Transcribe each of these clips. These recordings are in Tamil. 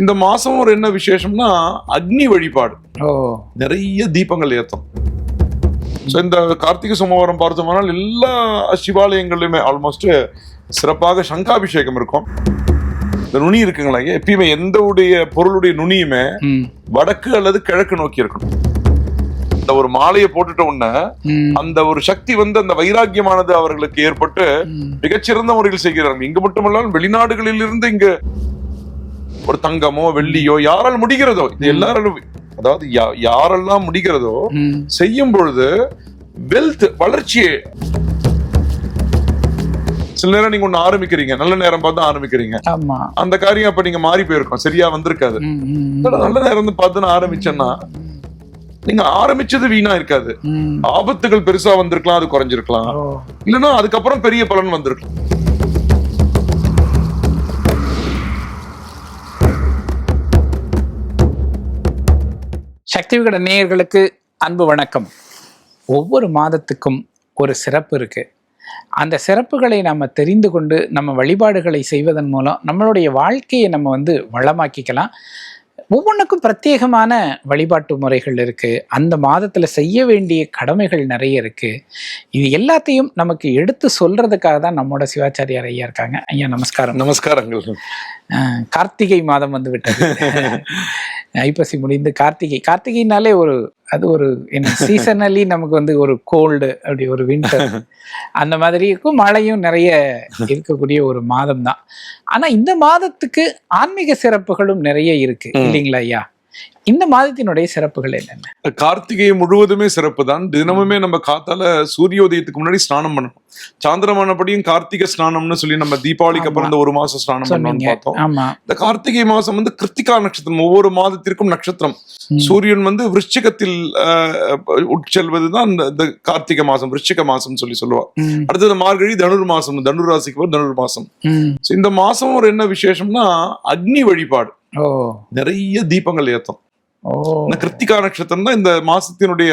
இந்த மாசம் ஒரு என்ன விசேஷம்னா அக்னி வழிபாடு. நிறைய தீபங்கள் ஏத்தம். இந்த கார்த்திகை சோமவாரம் பார்த்தோம்னால் எல்லா சிவாலயங்கள்லையுமே ஆல்மோஸ்ட் சிறப்பாக சங்காபிஷேகம் இருக்கும். இந்த நுனி இருக்குங்களா எப்பயுமே எந்த உடைய பொருளுடைய நுனியுமே வடக்கு அல்லது கிழக்கு நோக்கி இருக்கணும். இந்த ஒரு மாலையை போட்டுட்ட உடனே அந்த ஒரு சக்தி வந்து அந்த வைராக்கியமானது அவர்களுக்கு ஏற்பட்டு. மிகச்சிறந்த முறையில் செய்கிறார்கள். இங்கு மட்டுமல்லாமல் வெளிநாடுகளில் இருந்து இங்க ஒரு தங்கமோ வெள்ளியோ யாரால் முடிகிறதோ இது எல்லாராலும் அதாவது யாரெல்லாம் முடிகிறதோ செய்யும் பொழுது வெல்த் வளர்ச்சியே. சில நேரம் நீங்க ஒண்ணு ஆரம்பிக்கிறீங்க நல்ல நேரம் பார்த்து ஆரம்பிக்கிறீங்க. அந்த காரியம் அப்ப நீங்க மாறி போயிருக்கும் சரியா வந்திருக்காது. நல்ல நேரம் பார்த்து நான் ஆரம்பிச்சேன்னா நீங்க ஆரம்பிச்சது வீணா இருக்காது. ஆபத்துகள் பெருசா வந்திருக்கலாம் அது குறைஞ்சிருக்கலாம். இல்லைன்னா அதுக்கப்புறம் பெரிய பலன் வந்திருக்கலாம். சக்தி விகட நேயர்களுக்கு அன்பு வணக்கம். ஒவ்வொரு மாதத்துக்கும் ஒரு சிறப்பு இருக்கு. அந்த சிறப்புகளை நம்ம தெரிந்து கொண்டு நம்ம வழிபாடுகளை செய்வதன் மூலம் நம்மளுடைய வாழ்க்கையை நம்ம வந்து வளமாக்கிக்கலாம். ஒவ்வொன்றுக்கும் பிரத்யேகமான வழிபாட்டு முறைகள் இருக்கு. அந்த மாதத்துல செய்ய வேண்டிய கடமைகள் நிறைய இருக்கு. இது எல்லாத்தையும் நமக்கு எடுத்து சொல்றதுக்காக தான் நம்மோட சிவாச்சாரியார் ஐயா இருக்காங்க. ஐயா நமஸ்காரம். நமஸ்காரங்கள். கார்த்திகை மாதம் வந்து விட்டது. ஐப்பசி முடிந்து கார்த்திகை. கார்த்திகைனாலே ஒரு அது ஒரு என்ன சீசனலி நமக்கு வந்து ஒரு கோல்டு அப்படி ஒரு வின்டர் அந்த மாதிரி இருக்கும் மழையும் நிறைய இருக்கக்கூடிய ஒரு மாதம் தான் ஆனா இந்த மாதத்துக்கு ஆன்மீக சிறப்புகளும் நிறைய இருக்கு. இல்லைங்களா ஐயா? இந்த மாதத்தினுடைய சிறப்புகள் என்னென்ன? கார்த்திகை முழுவதுமே சிறப்பு தான் தினமுமே நம்ம காத்தால சூரியோதயத்துக்கு முன்னாடி ஸ்நானம் பண்ணணும். சாந்திரமானபடியும் கார்த்திகை ஸ்நானம்னு சொல்லி நம்ம தீபாவளிக்கு அப்புறம் இந்த ஒரு மாசம் ஸ்நானம் பண்ணணும்னு பார்த்தோம். இந்த கார்த்திகை மாசம் வந்து கிருத்திகா நட்சத்திரம். ஒவ்வொரு மாதத்திற்கும் நட்சத்திரம். சூரியன் வந்து விருச்சிகத்தில் ஆஹ், உட்செல்வதுதான் இந்த கார்த்திகை மாசம் விருச்சிக மாசம் சொல்லி சொல்லுவா. அடுத்தது மார்கழி தனுர் மாசம். தனுர் ராசிக்கு தனுர் மாசம். இந்த மாசம் ஒரு என்ன விசேஷம்னா அக்னி வழிபாடு. நிறைய தீபங்கள் ஏத்தம். இந்த கிருத்திகா நட்சத்திரம் தான் இந்த மாசத்தினுடைய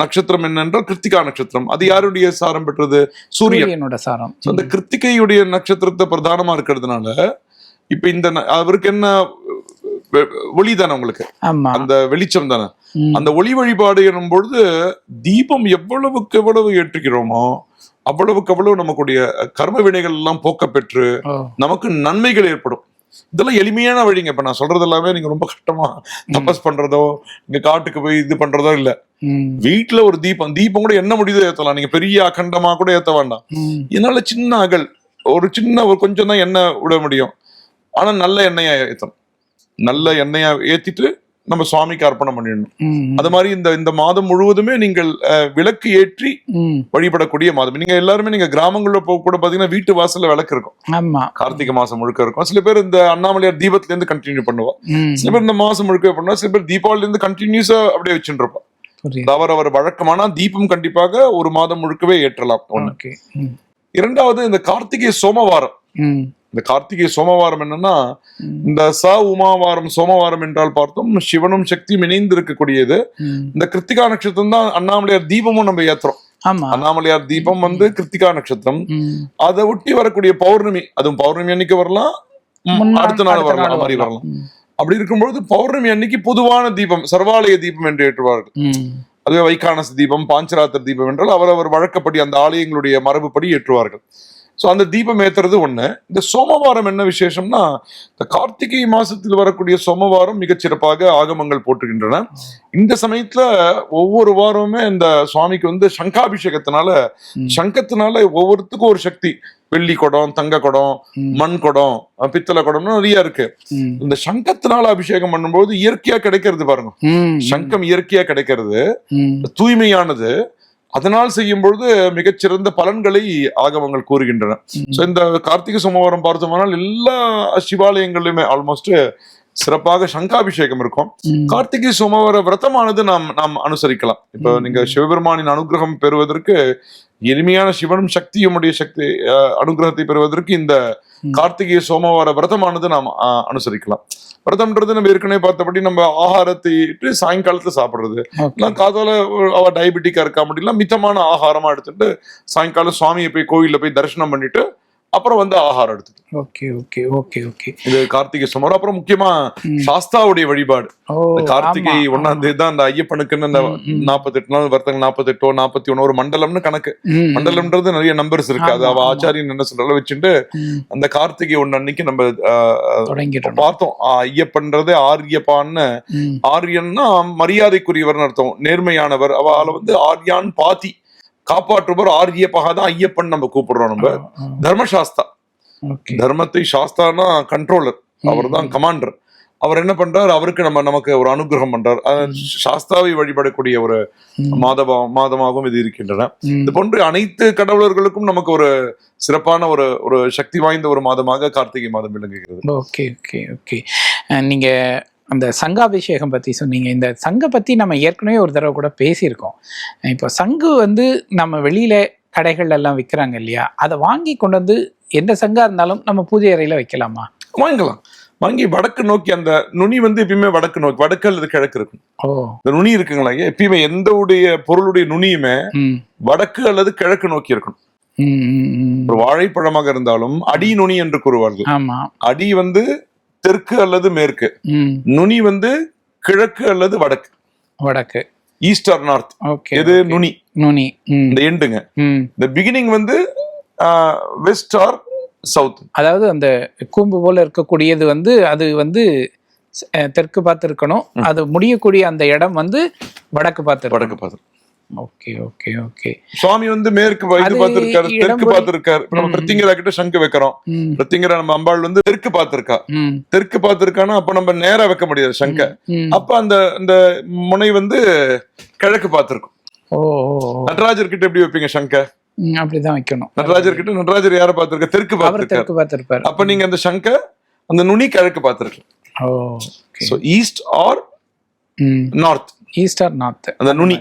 நட்சத்திரம் என்னென்றால் கிருத்திகா நட்சத்திரம். அது யாருடைய சாரம் பெற்றது? சூரியன். சூரியனோட சாரம். அந்த கிருத்திகையுடைய நட்சத்திரத்தை பிரதானமா இருக்கிறதுனால இப்ப இந்த அவருக்கு என்ன ஒளி தானே உங்களுக்கு? அந்த வெளிச்சம் தானே. அந்த ஒளி வழிபாடு எனும் பொழுது தீபம் எவ்வளவுக்கு எவ்வளவு ஏற்றுகிறோமோ அவ்வளவுக்கு அவ்வளவு நமக்குடைய கர்ம வினைகள் எல்லாம் போக்க பெற்று நமக்கு நன்மைகள் ஏற்படும். இதெல்லாம் எளிமையான வழிங்க. இப்ப நான் சொல்றது எல்லாமே நீங்க ரொம்ப கஷ்டமா தபஸ் பண்றதோ இங்க காட்டுக்கு போய் இது பண்றதோ இல்ல. வீட்டுல ஒரு தீபம் தீபம் கூட என்ன முடியுதோ ஏத்தலாம். நீங்க பெரிய அகண்டமா கூட ஏத்த வேண்டாம். என்னால சின்ன அகல் ஒரு சின்ன ஒரு கொஞ்சம் தான் எண்ணெய் விட முடியும். ஆனா நல்ல எண்ணெயா ஏத்தணும். நல்ல எண்ணெயா ஏத்திட்டு நம்ம சுவாமிக்கு அர்ப்பணம் பண்ணிடணும். அது மாதிரி இந்த இந்த மாதம் முழுவதுமே நீங்கள் விளக்கு ஏற்றி. வழிபடக்கூடிய மாதம். நீங்க எல்லாருமே நீங்க கிராமங்கள்ல போக கூட பாத்தீங்கன்னா வீட்டு வாசல்ல விளக்கு இருக்கும். கார்த்திகை மாசம் முழுக்க இருக்கும். சில பேர் இந்த அண்ணாமலையார் தீபத்துல இருந்து கண்டினியூ பண்ணுவா சில பேர் இந்த மாசம் முழுக்க பண்ணுவா. சில பேர் தீபாவளில இருந்து கண்டினியூஸா அப்படியே வச்சுட்டு இருப்பா. அவர் அவர் வழக்கமான தீபம் கண்டிப்பாக ஒரு மாதம் முழுக்கவே ஏற்றலாம். ஒண்ணு. இரண்டாவது இந்த கார்த்திகை சோமவாரம். இந்த கார்த்திகை சோமவாரம் என்னன்னா இந்த ச உமாவாரம் சோமவாரம் என்றால் பார்த்தோம் சிவனும் சக்தியும் இணைந்து இருக்கக்கூடியது. இந்த கிருத்திகா நட்சத்திரம் தான் அண்ணாமலையார் தீபமும் நம்ம ஏத்துறோம். அண்ணாமலையார் தீபம் வந்து கிருத்திகா நட்சத்திரம். அதை ஒட்டி வரக்கூடிய பௌர்ணமி அதுவும் பௌர்ணமி அன்னைக்கு வரலாம் அடுத்த நாள் வரலாம் அந்த மாதிரி வரலாம். அப்படி இருக்கும்பொழுது பௌர்ணமி அன்னைக்கு பொதுவான தீபம் சர்வாலய தீபம் என்று ஏற்றுவார்கள். அதுவே வைகானச தீபம் பாஞ்சராத்திர தீபம் என்றால் அவரவர் வழக்கப்படி அந்த ஆலயங்களுடைய மரபுப்படி ஏற்றுவார்கள். ஸோ அந்த தீபம் ஏத்துறது ஒண்ணு. இந்த சோமவாரம் என்ன விசேஷம்னா இந்த கார்த்திகை மாசத்தில் வரக்கூடிய சோமவாரம் மிகச் சிறப்பாக ஆகமங்கள் போற்றுகின்றன. இந்த சமயத்துல ஒவ்வொரு வாரமுமே இந்த சுவாமிக்கு வந்து சங்காபிஷேகத்தினால. சங்கத்தினால ஒவ்வொருத்துக்கும் ஒரு சக்தி. வெள்ளி குடம் தங்க குடம். மண் குடம் பித்தளை குடம்னு நிறைய இருக்கு. இந்த சங்கத்தினால அபிஷேகம் பண்ணும்போது இயற்கையா கிடைக்கிறது பாருங்க. சங்கம் இயற்கையா கிடைக்கிறது. தூய்மையானது. அதனால் செய்யும் பொழுது மிகச்சிறந்த பலன்களை ஆகமங்கள் கூறுகின்றன. சோ இந்த கார்த்திகை சோமவாரம் பார்த்தோம்னால் எல்லா சிவாலயங்களிலுமே ஆல்மோஸ்ட் சிறப்பாக சங்காபிஷேகம் இருக்கும். கார்த்திகை சோமவார விரதமானது நாம் நாம் அனுசரிக்கலாம் இப்போ. நீங்க சிவபெருமானின் அனுகிரகம் பெறுவதற்கு எளிமையான சிவனும் சக்தியுமுடைய சக்தி அஹ், அனுகிரகத்தை பெறுவதற்கு இந்த. கார்த்திகை சோமவார விரதமானது நாம் அனுசரிக்கலாம் விரதம்ன்றது நம்ம ஏற்கனவே பார்த்தபடி நம்ம ஆகாரத்தை சாயங்காலத்துல சாப்பிடுறது. எல்லாம் காதால அவ டயபெட்டிக்கா இருக்கா அப்படின்னா மிதமான ஆகாரமா எடுத்துட்டு சாயங்காலம் சுவாமியை போய் கோயில்ல போய் தரிசனம் பண்ணிட்டு அப்புறம் வந்து ஆகாரம் எடுத்துக்கணும் ஓகே ஓகே ஓகே ஓகே. இது கார்த்திகை சோமவாரம் அப்புறம் முக்கியமா. சாஸ்தாவுடைய வழிபாடு. கார்த்திகை ஒண்ணாம் தேதி தான் அந்த ஐயப்பனுக்குன்னு அந்த ம். நாற்பத்தெட்டு நாள் வருத்தங்க நாற்பத்தெட்டோ நாற்பத்தி ஒண்ணு ஒரு மண்டலம்னு கணக்கு. மண்டலம்ன்றது நிறைய நம்பர்ஸ் இருக்கு. அது அவ. ஆச்சாரியன் என்ன சொல்றால வச்சுட்டு அந்த கார்த்திகை ஒண்ணு அன்னைக்கு நம்ம பார்த்தோம். ஐயப்பன்றது ஆரியப்பான்னு. ஆரியன்னா மரியாதைக்குரியவர்னு அர்த்தம். நேர்மையானவர். அவளை வந்து ஆர்யான் பாத்தி காப்பாற்றுவர் ஆரியப்பகா தான் ஐயப்பன் நம்ம கூப்பிடுறோம் நம்ம. தர்மசாஸ்தா. தர்மத்தை சாஸ்தானா கண்ட்ரோலர் அவர் தான் கமாண்டர் அவர் என்ன பண்றார்? அவருக்கு நம்ம நமக்கு ஒரு அனுகிரகம் பண்றார். சாஸ்தாவை வழிபடக்கூடிய ஒரு மாதவா மாதமாகவும் இது இருக்கின்றன. இது போன்று அனைத்து கடவுளர்களுக்கும் நமக்கு ஒரு சிறப்பான ஒரு ஒரு சக்தி வாய்ந்த ஒரு மாதமாக கார்த்திகை மாதம் விளங்குகிறது. Okay okay okay. நீங்க அந்த சங்காபிஷேகம் பத்தி சொன்னீங்க. இந்த சங்க பத்தி நம்ம ஏற்கனவே ஒரு தடவை கூட பேசியிருக்கோம். இப்போ சங்கு வந்து நம்ம வெளியில கடைகள்ல எல்லாம் விற்கிறாங்க இல்லையா? அதை வாங்கி கொண்டு வந்து எந்த சங்கா இருந்தாலும் நம்ம பூஜை அறையில வைக்கலாமா? வாங்கலாம் வாங்கி வடக்கு நோக்கி அந்த நுனி வந்து எப்பயுமே வடக்கு நோக்கி வடக்கு அல்லது கிழக்கு இருக்கும். இந்த நுனி இருக்குங்களா? எப்பயுமே எந்த உடைய பொருளுடைய நுனியுமே வடக்கு அல்லது கிழக்கு நோக்கி இருக்கணும். ஒரு வாழைப்பழமாக இருந்தாலும் அடி நுனி என்று கூறுவார்கள். ஆமா. அடி வந்து தெற்கு அல்லது மேற்கு. நுனி வந்து கிழக்கு அல்லது வடக்கு. வடக்கு. ஈஸ்ட் ஆர் நார்த் ஓகே எது? நுனி. நுனி. ம். இந்த எண்டுங்க. ம். இந்த பிகினிங் வந்து வெஸ்ட் ஆர் சவுத் அதாவது அந்த கூம்பு போல இருக்கக்கூடியது வந்து அது வந்து தெற்கு பார்த்து இருக்கணும் அது முடியக்கூடிய அந்த இடம் வந்து வடக்கு பார்த்து வடக்கு பார்த்து ஓகே ஓகே ஓகே. சுவாமி வந்து மேற்கு இது பார்த்திருக்காரு தெற்கு பார்த்திருக்காரு. இப்ப நம்ம. பிரத்திங்கரா கிட்ட சங்கு வைக்கிறோம். பிரத்திங்கரா நம்ம அம்பாள் வந்து தெற்கு பார்த்திருக்கா. தெற்கு பார்த்திருக்கானா அப்ப நம்ம நேரா வைக்க முடியாது சங்க. அப்ப அந்த அந்த முனை வந்து கிழக்கு பார்த்திருக்கும். நடராஜர் கிட்ட எப்படி வைப்பீங்க சங்க? அப்படிதான் வைக்கணும். நடராஜர் கிட்ட நடராஜர் யார பார்த்திருக்க தெற்கு பார்த்திருக்காரு. பார்த்திருப்பாரு. அப்ப நீங்க அந்த சங்க அந்த நுனி கிழக்கு பார்த்திருக்கு ஓ okay. So east or north east or north அந்த நுனி.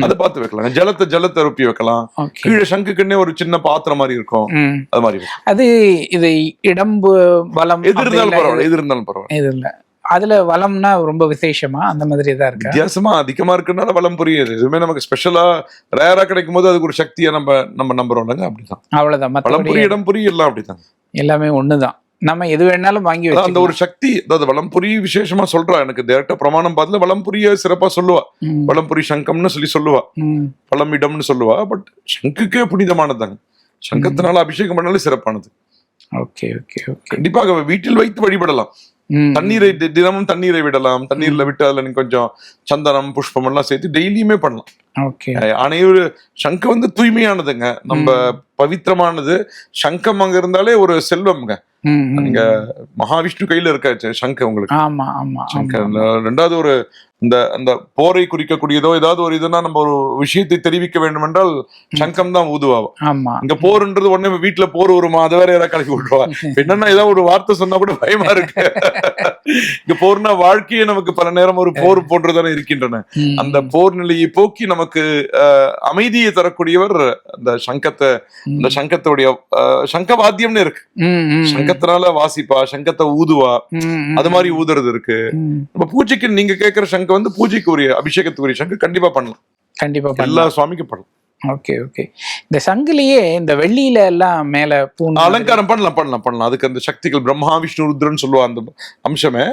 அதை பார்த்து வைக்கலாம். ஜலத்தை ஜலத்தை ரொப்பி வைக்கலாம். கீழே சங்குக்குன்னே ஒரு சின்ன பாத்திரம் மாதிரி இருக்கும். அது மாதிரி. அது இது இடம்பு வலம் எது இருந்தாலும் பரவாயில்ல எது இருந்தாலும் பரவாயில்ல. இது இல்ல. அதுல வளம்னா ரொம்ப விசேஷமா? அந்த மாதிரி தான் இருக்கா? வித்தியாசமா அதிகமா இருக்குனால வளம் புரியுது. எதுவுமே நமக்கு ஸ்பெஷலா ரேரா கிடைக்கும் போது அதுக்கு ஒரு சக்தியை நம்ம நம்ம நம்புறோம்லங்க அப்படிதான். அவ்வளவுதான். வளம் மற்றபடி புரி இடம் புரி எல்லாம் அப்படிதான் எல்லாமே ஒண்ணுதான். நம்ம எது வேணாலும் வாங்கி அந்த ஒரு சக்தி அதாவது வளம்புரி விசேஷமா சொல்றா எனக்கு. டேரக்டா பிரமாணம் பார்த்துல வளம்புரிய சிறப்பா சொல்லுவா. ம், வளம்புரி சங்கம்னு சொல்லி சொல்லுவா. வளம் இடம்னு சொல்லுவா. பட் சங்குக்கே புனிதமானதாங்க சங்கத்தினால அபிஷேகம் பண்ணாலே சிறப்பானது. ஓகே ஓகே ஓகே கண்டிப்பாக வீட்டில் வைத்து வழிபடலாம். தண்ணீரை தினமும் தண்ணீரை விடலாம். தண்ணீர்ல விட்டு அதுல நீங்க கொஞ்சம் சந்தனம் புஷ்பம் எல்லாம் சேர்த்து டெய்லியுமே பண்ணலாம். அனைவரு சங்கு வந்து தூய்மையானதுங்க. நம்ம பவித்திரமானது. சங்கம் அங்க இருந்தாலே ஒரு செல்வம்ங்க. நீங்க மகாவிஷ்ணு கையில இருக்க சங்கு உங்களுக்கு. ஆமா ஆமா சங்க. ரெண்டாவது ஒரு இந்த அந்த போரை குறிக்கக்கூடியதோ ஏதாவது ஒரு இதுனா நம்ம ஒரு விஷயத்தை தெரிவிக்க வேண்டும் என்றால் சங்கம் தான் ஊதுவாகும் ஆமா. இங்க போர்ன்றது உடனே வீட்டுல போர் வருமா? அதை வேற யாராவது கலக்கி விட்டுருவா? என்னன்னா ஏதாவது ஒரு வார்த்தை சொன்னா கூட பயமா இருக்கு. இங்க போர்னா வாழ்க்கையே நமக்கு பல நேரம் ஒரு போர் போன்றுதானே இருக்கின்றன. ம், அந்த போர் நிலையை போக்கி நமக்கு அமைதியை தரக்கூடியவர் அந்த சங்கத்தை அந்த சங்கத்துடைய அஹ், சங்க வாத்தியம்னு இருக்கு ம், சங்கத்தினால வாசிப்பா சங்கத்தை ஊதுவா அது மாதிரி ஊதுறது இருக்கு. நம்ம பூஜைக்கு நீங்க கேட்கிற சங்கம் வந்து பூஜைக்கு உரிய அபிஷேகத்துக்குரிய சங்கம் கண்டிப்பா பண்ணலாம். கண்டிப்பா எல்லா சுவாமிக்கும் பண்ணலாம். Okay okay. இந்த சங்கிலியே இந்த வெள்ளியில எல்லாம் மேல பூண்டு அலங்காரம் பண்ணலாம் பண்ணலாம் பண்ணலாம். அதுக்கு அந்த சக்திகள் பிரம்மா விஷ்ணு ருத்ரன் சொல்லுவா அந்த அம்சமே.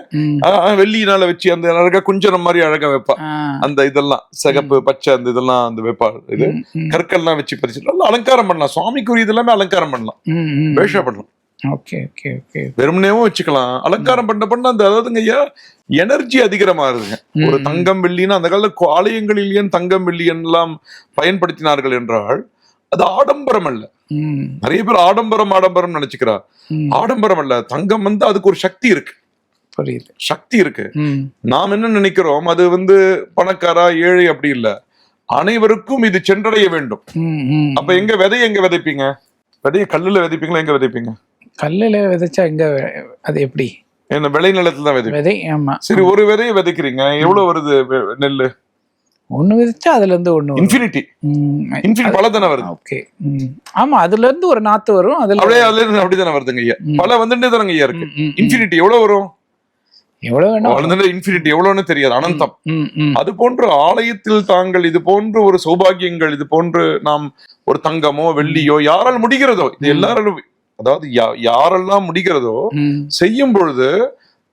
வெள்ளியினால வச்சு அந்த அழகா குஞ்சரம் மாதிரி அழகா வைப்பா. ஆ, அந்த இதெல்லாம் சிகப்பு பச்சை அந்த இதெல்லாம் அந்த வைப்பா. இது கற்கள்லாம் வச்சு பதிச்சு நல்லா அலங்காரம் பண்ணலாம். சுவாமிக்குரிய இதெல்லாமே அலங்காரம் பண்ணலாம். வேஷா பண்ணலாம். Okay okay okay. வெறுமனேவும் வச்சுக்கலாம். அலங்காரம் பண்ண பண்ண அந்த அதாவதுங்க ஐயா எனர்ஜி அதிகமாகுதுங்க ஒரு ம், தங்கம் வெள்ளின்னா அந்த காலத்துல கோ- ஆலயங்களில் ஏன் தங்கம் வெள்ளி எல்லாம் பயன்படுத்தினார்கள் என்றால் அது ஆடம்பரம் அல்ல. நிறைய பேர் ஆடம்பரம் ஆடம்பரம் நினைச்சுக்கிறா. ஆடம்பரம் அல்ல தங்கம் வந்து அதுக்கு ஒரு சக்தி இருக்கு. சக்தி இருக்கு. நாம் என்ன நினைக்கிறோம்? அது வந்து பணக்காரா ஏழை அப்படி இல்ல. அனைவருக்கும் இது சென்றடைய வேண்டும். அப்ப எங்க விதைய எங்க விதைப்பீங்க? விதைய கல்லுல விதைப்பீங்களா? எங்க விதைப்பீங்க? கல்லுல விதைச்சா எங்க அது எப்படி? என்ன விளை நிலத்துல தான் விதைப்பீங்க விதை ஆமா. சரி ஒரு விதைய விதைக்கிறீங்க. எவ்வளவு வருது நெல்லு? ஒண்ணு விதைச்சா அதுல இருந்து ஒண்ணு. இன்ஃபினிட்டி ம், இன்ஃபினிட்டி பல தானே வருது. ஓகே. அதுல இருந்து ஒரு நாத்து வரும் அதுல அப்படியே அதுல இருந்து அப்படிதானே வருதுங்க ஐயா. பல வந்துட்டே தானங்க ஐயா இருக்கு. இன்ஃபினிட்டி எவ்வளவு வரும்? எவ்வளவு வேணும்? இன்ஃபினிட்டி எவ்வளவுன்னு தெரியாது அனந்தம். அது போன்று ஆலயத்தில் தாங்கள் இது போன்று ஒரு சௌபாகியங்கள் இது போன்று நாம் ஒரு தங்கமோ வெள்ளியோ யாரால் முடிகிறதோ இது. எல்லாராலும் அதாவது யாரெல்லாம் முடிகிறதோ ம், செய்யும் பொழுது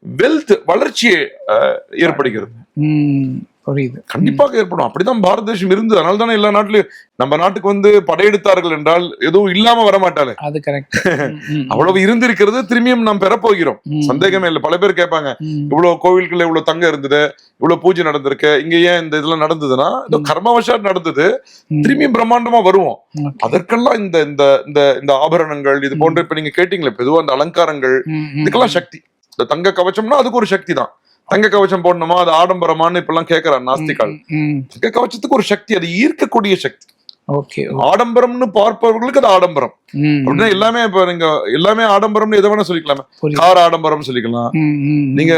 வெல்த் வளர்ச்சி ஏற்படுகிறது. புரியுது. கண்டிப்பாக ஏற்படும். அப்படிதான் பாரத தேசம் இருந்தது. அதனால தானே எல்லா நாட்டிலும் நம்ம நாட்டுக்கு வந்து படையெடுத்தார்கள் என்றால் எதுவும் இல்லாம வர மாட்டாளே அது கரெக்ட் அவ்வளவு இருந்திருக்கிறது திரும்பியும் நாம் பெறப்போகிறோம். சந்தேகமே இல்லை. பல பேர் கேட்பாங்க இவ்வளவு கோவில்கள்ல இவ்வளவு தங்கம் இருந்தது இவ்வளவு பூஜை நடந்திருக்கு இங்க ஏன் இந்த இதெல்லாம் நடந்ததுன்னா ஏதோ ம். கர்மவசாட் நடந்தது திரும்பியும் பிரம்மாண்டமா வருவோம். அதற்கெல்லாம் இந்த இந்த இந்த இந்த ஆபரணங்கள் இது போன்ற இப்ப நீங்க கேட்டீங்களே பொதுவா அந்த அலங்காரங்கள் இதுக்கெல்லாம் சக்தி. இந்த தங்க கவச்சம்னா அதுக்கு ஒரு சக்தி தான். தங்க கவச்சம் போடணுமா? அது ஆடம்பரமான்னு இப்ப எல்லாம் கேக்குறான் நாஸ்திகால் தங்க கவச்சத்துக்கு ஒரு சக்தி அது ஈர்க்கக்கூடிய சக்தி. ஓகே ஆடம்பரம்னு பார்ப்பவர்களுக்கு அது ஆடம்பரம். அப்படின்னா எல்லாமே இப்ப நீங்க எல்லாமே ஆடம்பரம்னு எதை வேணா சொல்லிக்கலாமே. கார் ஆடம்பரம் சொல்லிக்கலாம். நீங்க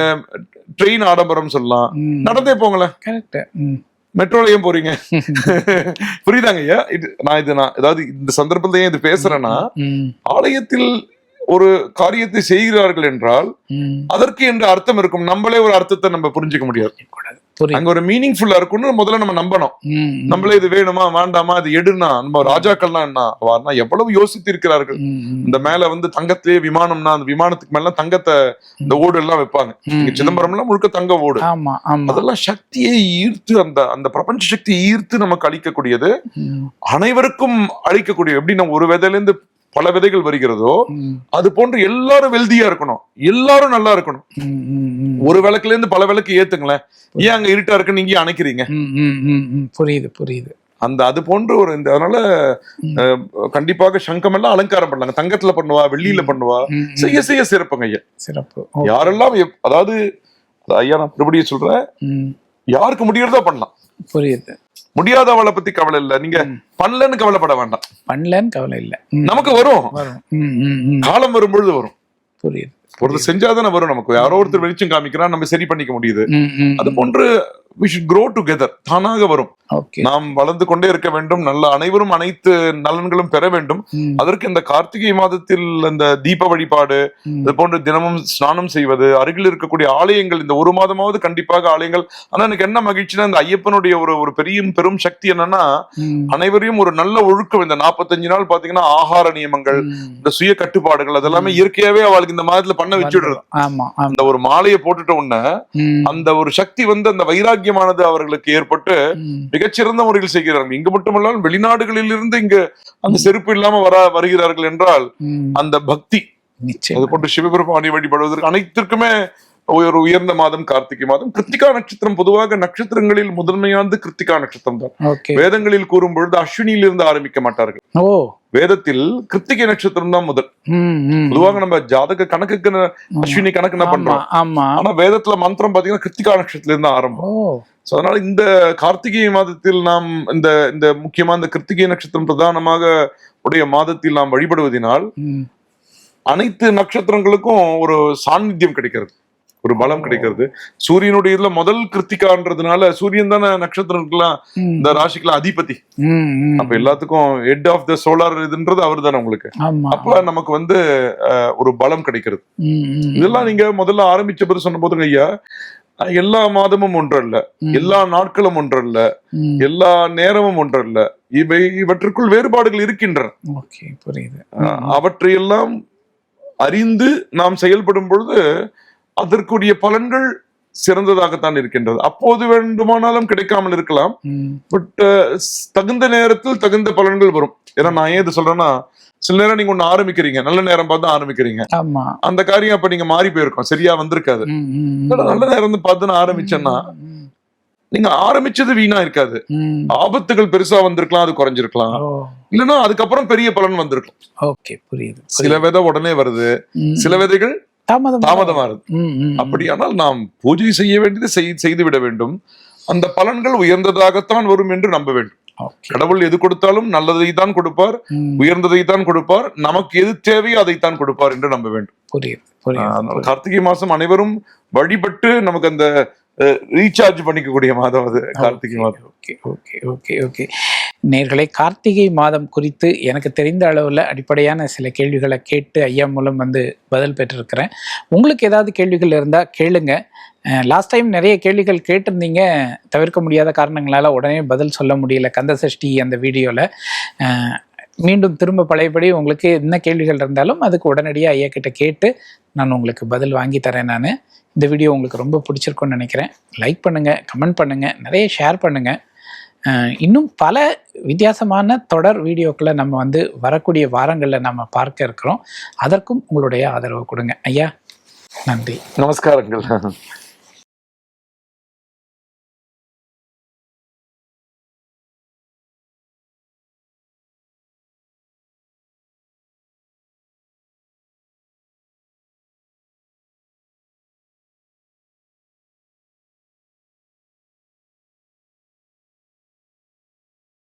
ட்ரெயின் ஆடம்பரம் சொல்லலாம். நடந்தே போங்களேன். கரெக்ட் மெட்ரோலயும் போறீங்க? புரியுதாங்க ஐயா? இது நான் இது நான் அதாவது இந்த சந்தர்ப்பத்துல ஏன் இது பேசுறேன்னா ஆலயத்தில் ஒரு காரியத்தை செய்கிறார்கள் என்றால். அதற்கு என்று அர்த்தம் இருக்கும். நம்மளே ஒரு அர்த்தத்தை நம்ம புரிஞ்சுக்க முடியாது. அங்க ஒரு மீனிங்ஃபுல்லா இருக்கும்னு முதல்ல நம்ம நம்பணும். நம்மளே இது வேணுமா வேண்டாமா இது எடுனா நம்ம ராஜாக்கள்னா என்ன அவர்னா எவ்வளவு யோசித்து இருக்கிறார்கள். இந்த மேல வந்து தங்கத்திலேயே விமானம்னா அந்த விமானத்துக்கு மேல தங்கத்தை இந்த ஓடு எல்லாம் வைப்பாங்க. ம், இங்க சிதம்பரம்லாம் முழுக்க தங்க ஓடு. அதெல்லாம் சக்தியை ஈர்த்து அந்த அந்த பிரபஞ்ச சக்தியை ஈர்த்து நமக்கு அளிக்கக்கூடியது அனைவருக்கும் அளிக்கக்கூடிய எப்படி நம்ம ஒரு விதையில இருந்து பல விதைகள் வருகிறதோ அது போன்று எல்லாரும் வெல்தியா இருக்கணும். எல்லாரும் நல்லா இருக்கணும். ஒரு விளக்குல இருந்து பல விளக்கு ஏத்துங்களேன். ஏன் அங்க இருட்டா இருக்கு நீங்க அணைக்கிறீங்க. புரியுது புரியுது. அந்த அது போன்ற ஒரு இந்த அதனால கண்டிப்பாக சங்கம் எல்லாம் அலங்காரம் பண்ணாங்க தங்கத்துல பண்ணுவா வெள்ளியில பண்ணுவா. செய்ய செய்ய சிறப்புங்க ஐயா. சிறப்பு. யாரெல்லாம் அதாவது அது ஐயா நான் மறுபடியும் சொல்றேன். யாருக்கு முடியறதோ பண்ணலாம். புரியுது. முடியாதவளை பத்தி கவலை இல்ல. நீங்க. பண்ணலன்னு கவலைப்பட வேண்டாம். பண்ணலன்னு கவலை இல்லை. நமக்கு வரும். வரும். காலம் வரும்பொழுது வரும். புரியுது. ஒருத்தர் செஞ்சாதானே வரும் நமக்கு. யாரோ ஒருத்தர் வெளிச்சம் காமிக்கிறான் நம்ம சரி பண்ணிக்க முடியுது. அது போன்று we should grow together. தானாக வரும். நாம் வளர்ந்து கொண்டே இருக்க வேண்டும். நல்ல அனைவரும் அனைத்து நலன்களும் பெற வேண்டும். அதற்கு இந்த கார்த்திகை மாதத்தில் இந்த தீப வழிபாடு. இது போன்று தினமும் ஸ்நானம் செய்வது அருகில் இருக்கக்கூடிய ஆலயங்கள் இந்த ஒரு மாதமாவது கண்டிப்பாக ஆலயங்கள். ஆனா எனக்கு என்ன மகிழ்ச்சினா இந்த ஐயப்பனுடைய ஒரு ஒரு பெரிய பெரும் சக்தி என்னன்னா அனைவரையும் ஒரு நல்ல ஒழுக்கம். இந்த நாற்பத்தஞ்சு நாள் பாத்தீங்கன்னா ஆகார நியமங்கள். இந்த சுய கட்டுப்பாடுகள் அதெல்லாமே இயற்கையாவே அவளுக்கு இந்த மாதத்துல பண்ண வச்சுடுறது. ஆமா அந்த ஒரு மாலையை போட்டுட்ட உடனே அந்த ஒரு சக்தி வந்து அந்த வைராக்கியமானது அவர்களுக்கு ஏற்பட்டு. மிகச்சிறந்த முறையில் செய்கிறார்கள். இங்கு மட்டுமல்லாமல் வெளிநாடுகளில் இருந்து இங்கு அந்த செருப்பு இல்லாம வர வருகிறார்கள் என்றால். அந்த பக்தி நிச்சயம். அது போன்று சிவபெருமானை வழிபடுவதற்கு அனைத்திற்குமே ஒரு உயர்ந்த மாதம் கார்த்திகை மாதம். கிருத்திகா நட்சத்திரம் பொதுவாக நட்சத்திரங்களில் முதன்மையானது கிருத்திகா நட்சத்திரம் தான் வேதங்களில் கூறும் பொழுது அஸ்வினியில் இருந்து ஆரம்பிக்க மாட்டார்கள். ஓ. வேதத்தில் கிருத்திகை நட்சத்திரம் தான் முதல். பொதுவாக நம்ம ஜாதக கணக்குக்கு அஸ்வினி கணக்கு என்ன பண்றோம். ஆமா. ஆனா வேதத்துல மந்திரம் பாத்தீங்கன்னா கிருத்திகா நட்சத்திரத்துல இருந்து ஆரம்பம். So, அதனால இந்த கார்த்திகை மாதத்தில் நாம் இந்த இந்த முக்கியமா இந்த கிருத்திகை நட்சத்திரம் பிரதானமாக உடைய மாதத்தில் நாம் வழிபடுவதனால். அனைத்து நட்சத்திரங்களுக்கும் ஒரு சாநித்தியம் கிடைக்கிறது. ஒரு பலம் கிடைக்கிறது சூரியனுடைய இதுல முதல் கிருத்திகான்றதுனால சூரியன் தானே நட்சத்திரங்களுக்கெல்லாம் ம். இந்த ராசிக்கெல்லாம் அதிபதி. அப்ப எல்லாத்துக்கும் ஹெட் ஆஃப் த சோலார் இதுன்றது அவர் தானே உங்களுக்கு அப்ப நமக்கு வந்து ஒரு பலம் கிடைக்கிறது. இதெல்லாம் நீங்க முதல்ல ஆரம்பிச்ச போது சொன்ன போதுங்க ஐயா எல்லா மாதமும் ஒன்றல்ல. எல்லா நாட்களும் ஒன்றல்ல. எல்லா நேரமும் ஒன்றல்ல இவை இவற்றுக்குள் வேறுபாடுகள் இருக்கின்றன அவற்றையெல்லாம் அறிந்து நாம் செயல்படும் பொழுது அதற்குரிய பலன்கள் சிறந்ததாகத்தான் இருக்கின்றது. அப்போது வேண்டுமானாலும் கிடைக்காமல் இருக்கலாம். பட் தகுந்த நேரத்தில் தகுந்த பலன்கள் வரும். ஏன்னா நான் ஏன் இது சொல்றேன்னா சில நேரம் நீங்க ஒண்ணு ஆரம்பிக்கிறீங்க. நல்ல நேரம் பார்த்து ஆரம்பிக்கிறீங்க. அந்த காரியம் அப்ப நீங்க மாறி போயிருக்கும். சரியா வந்திருக்காது. நல்ல நேரம் பார்த்து நான் ஆரம்பிச்சேன்னா நீங்க ஆரம்பிச்சது வீணா இருக்காது. ஆபத்துகள் பெருசா வந்திருக்கலாம் அது குறைஞ்சிருக்கலாம். இல்லைன்னா அதுக்கப்புறம் பெரிய பலன் வந்திருக்கும். ஓகே புரியுது சில விதை உடனே வருது. சில விதைகள் தாமதம். அப்படியானால் நாம் பூஜை செய்ய வேண்டியது செய்- செய்து விட வேண்டும். அந்த பலன்கள் உயர்ந்ததாகத்தான் வரும் என்று நம்ப வேண்டும். கடவுள் எது கொடுத்தாலும் நல்லதை தான் கொடுப்பார். உயர்ந்ததை தான் கொடுப்பார் நமக்கு எது தேவையோ அதைத்தான் கொடுப்பார் என்று நம்ப வேண்டும். புரியுது கார்த்திகை மாசம் அனைவரும் வழிபட்டு நமக்கு அந்த ரீசார்ஜ் பண்ணிக்கக்கூடிய மாதம் அது கார்த்திகை மாதம். ஓகே ஓகே ஓகே ஓகே நேர்களை கார்த்திகை மாதம் குறித்து எனக்கு தெரிந்த அளவில் அடிப்படையான சில கேள்விகளை கேட்டு ஐயா மூலம் வந்து பதில் பெற்றிருக்கிறேன். உங்களுக்கு ஏதாவது கேள்விகள் இருந்தால் கேளுங்க. லாஸ்ட் டைம் நிறைய கேள்விகள் கேட்டிருந்தீங்க. தவிர்க்க முடியாத காரணங்களால் உடனே பதில் சொல்ல முடியல கந்த சஷ்டி அந்த வீடியோவில் மீண்டும் திரும்ப பழையபடி உங்களுக்கு என்ன கேள்விகள் இருந்தாலும் அதுக்கு உடனடியாக ஐயா கிட்ட கேட்டு நான் உங்களுக்கு பதில் வாங்கி தரேன் நான். இந்த வீடியோ உங்களுக்கு ரொம்ப பிடிச்சிருக்கும்னு நினைக்கிறேன். லைக் பண்ணுங்கள் கமெண்ட் பண்ணுங்கள் நிறைய ஷேர் பண்ணுங்கள் இன்னும் பல வித்தியாசமான தொடர் வீடியோக்களை நம்ம வந்து வரக்கூடிய வாரங்களில் நம்ம பார்க்க இருக்கிறோம். அதற்கும் உங்களுடைய ஆதரவு கொடுங்க. ஐயா நன்றி. நமஸ்காரங்கள்.